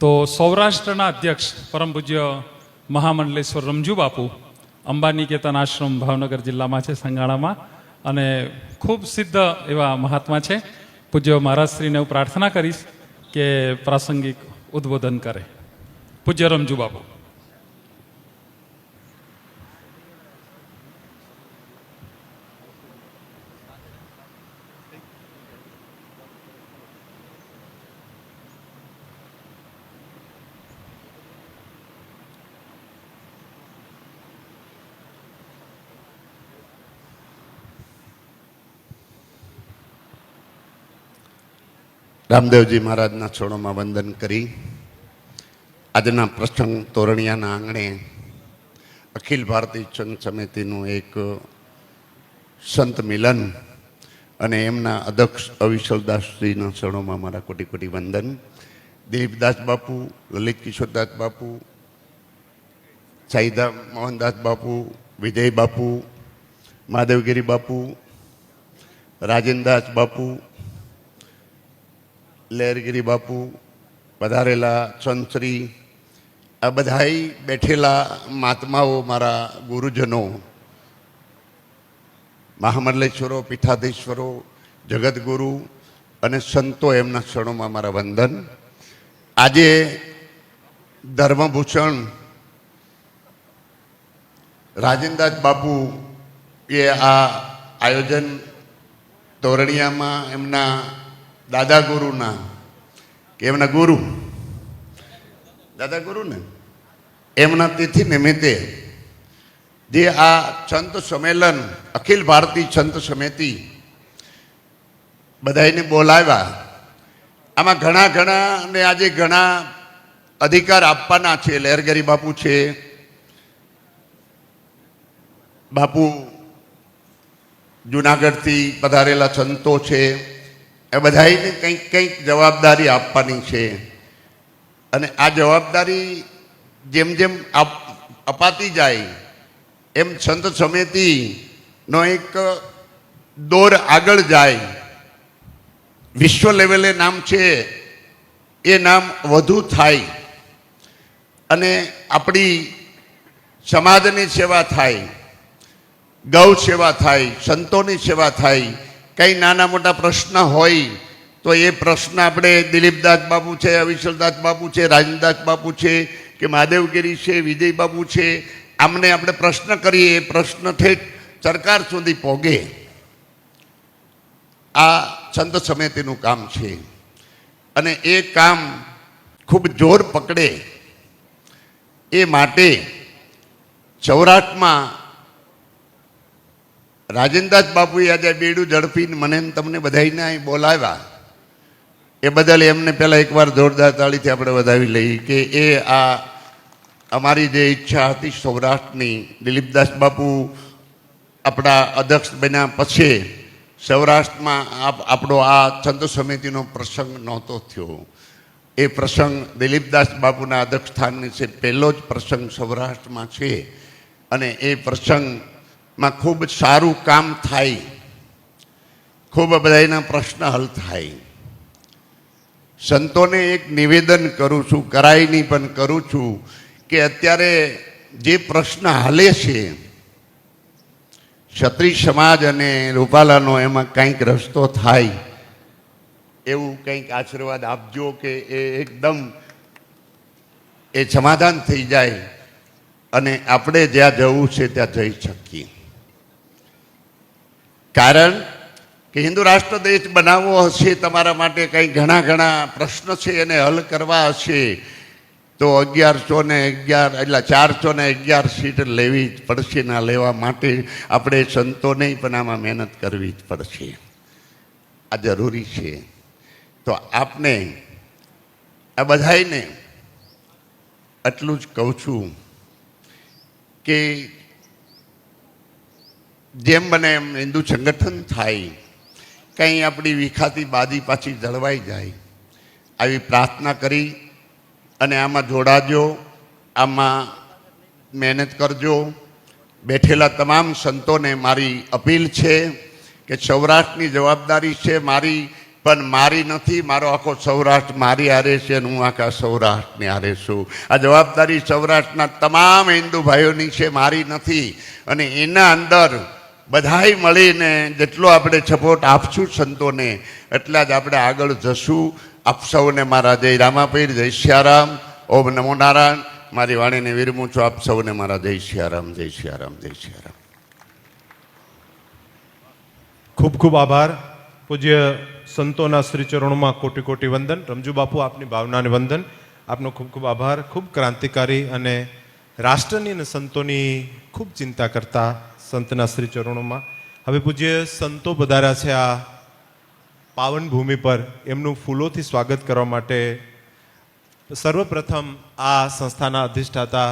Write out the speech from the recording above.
તો સૌરાષ્ટ્રના અધ્યક્ષ પરમ પૂજ્ય મહામંડલેશ્વર રમજુ બાપુ અંબાની કેતન આશ્રમ ભાવનગર જિલ્લામાં છે સંગાણામાં અને ખૂબ સિદ્ધ એવા મહાત્મા છે. પૂજ્ય મહારાજશ્રીને હું પ્રાર્થના કરીશ કે પ્રાસંગિક ઉદ્બોધન કરે. પૂજ્ય રમજુ બાપુ. રામદેવજી મહારાજના છોડોમાં વંદન કરી. આજના પ્રસંગ તોરણિયાના આંગણે અખિલ ભારતીય સંઘ સમિતિનું એક સંત મિલન અને એમના અધ્યક્ષ અવિશલદાસજીના ચરણોમાં મારા કોટી કોટી વંદન. દિલીપદાસ બાપુ, લલિત કિશોરદાસ બાપુ સાઈદા મોહનદાસ બાપુ, વિજય બાપુ, મહાદેવગીરી બાપુ રાજેન્દ્રદાસ બાપુ લહેરગીરી બાપુ, પધારેલા સંતરી આ બધાય બેઠેલા મહાત્માઓ, મારા ગુરુજનો, મહામંડલેશ્વરો, પીઠાધીશ્વરો જગતગુરુ અને સંતો એમના ક્ષણોમાં મારા વંદન. આજે ધર્મભૂષણ રાજેન્દ્રદાસ બાપુ એ આ આયોજન તોરણિયામાં એમના દાદા ગુરુના એમના ગુરુ? દાદા ગુરુ ને એમના તિથિ નિમિત્તે જે આ સંત સંમેલન, અખિલ ભારતીય સંત સમિતિ બધાને બોલાવ્યા. આમાં ઘણા ઘણા ને આજે ઘણા અધિકાર આપવાના છે. લહેરગરી બાપુ છે. બાપુ જુનાગઢથી પધારેલા સંતો છે. એ બધાને કંઈક કંઈક જવાબદારી આપવાની છે. અને આ જવાબદારી જેમ જેમ અપાતી જાય, એમ સંત સમિતિનો એક દોર આગળ જાય. વિશ્વ લેવલે નામ છે, એ નામ વધુ થાય. અને આપણી સમાજની સેવા થાય, ગૌ સેવા થાય, સંતોની સેવા થાય કંઈ નાના મોટા પ્રશ્ન હોય, તો એ પ્રશ્ન આપણે દિલીપદાસ બાપુ છે અવિશલદાસ બાપુ છે રાજેન્દ્રદાસ બાપુ છે, કે મહાદેવગીરી છે, વિજય બાપુ છે, આમને આપણે પ્રશ્ન કરીએ, એ પ્રશ્ન ઠેઠ સરકાર સુધી પોગે. આ સંત સમિતિનું કામ છે. અને એ કામ ખૂબ જોર પકડે. એ માટે સૌરાષ્ટ્રમાં રાજેન્દ્રદાસ બાપુએ આજે બેડું ઝડપીને મને તમને બધાને અહીં બોલાવ્યા. એ બદલ એમને પહેલાં એકવાર જોરદાર તાળીથી આપણે વધાવી લઈએ કે એ આ અમારી જે ઈચ્છા હતી સૌરાષ્ટ્રની, દિલીપદાસ બાપુ આપણા અધ્યક્ષ બન્યા પછી સૌરાષ્ટ્રમાં આપ- આપણો આ છંદ સમિતિનો પ્રસંગ નહોતો થયો. એ પ્રસંગ દિલીપદાસ બાપુના અધ્યક્ષ સ્થાનની છે, પહેલો જ પ્રસંગ સૌરાષ્ટ્રમાં છે. અને એ પ્રસંગમાં ખૂબ સારું કામ થાય. ખૂબ બધાના પ્રશ્ન હલ થાય. સંતોને એક નિવેદન કરું છું, કરાય નહીં, પણ કરું છું કે અત્યારે જે પ્રશ્ન હાલે છે, ક્ષત્રિય સમાજ અને રૂપાલાનો એમાં કંઈક રસ્તો થાય. એવું કંઈક આશીર્વાદ આપજો કે એ એકદમ એ સમાધાન થઈ જાય અને આપણે જ્યાં જવું છે ત્યાં જઈ શકીએ. કારણ કે હિન્દુ રાષ્ટ્ર દેશ બનાવવો હશે, તમારા માટે કંઈ ઘણા ઘણા પ્રશ્ન છે એને હલ કરવા હશે, તો અગિયારસો ને અગિયાર, એટલે ચારસો ને અગિયાર સીટ લેવી જ પડશે ના લેવા માટે આપણે સંતો નહીં, પણ આમાં મહેનત કરવી જ પડશે. આ જરૂરી છે. તો આપને, આ બધાયને આટલું જ કહું છું કે જેમ બને એમ હિન્દુ સંગઠન થાય, કંઈ આપણી વિખાતી બાદી પાછી જળવાઈ જાય, આવી પ્રાર્થના કરી અને આમાં જોડાજો, આમાં મહેનત કરજો. બેઠેલા તમામ સંતોને મારી અપીલ છે કે સૌરાષ્ટ્રની જવાબદારી છે મારી, પણ મારી નથી, મારો આખો સૌરાષ્ટ્ર મારી હારે છે અને હું આખા સૌરાષ્ટ્રની હારે છું. આ જવાબદારી સૌરાષ્ટ્રના તમામ હિન્દુ ભાઈઓની છે, મારી નથી. અને એના અંદર બધાય મળીને જેટલો આપણે સપોર્ટ આપશું સંતોને, એટલા જ આપણે આગળ જશું. આપ સૌને મારા જય રામાપીર, જય શિયારામ ઓમ નમો નારાયણ. મારી વાણીને વિરમું છું. આપ સૌને મારા જય શિયારામ જય શિયારામ જય શિયારામ ખૂબ ખૂબ આભાર. પૂજ્ય સંતોના શ્રી ચરણોમાં કોટી કોટી વંદન. રમજુ બાપુ આપની ભાવનાને વંદન. આપનો ખૂબ ખૂબ આભાર. ખૂબ ક્રાંતિકારી અને રાષ્ટ્રની અને સંતોની ખૂબ ચિંતા કરતા સંતના શ્રી ચરણોમાં. હવે પૂજ્ય સંતો પધાર્યા છે આ પાવન ભૂમિ પર. એમનું ફૂલોથી સ્વાગત કરવા માટે સર્વપ્રથમ આ સંસ્થાના અધિષ્ઠાતા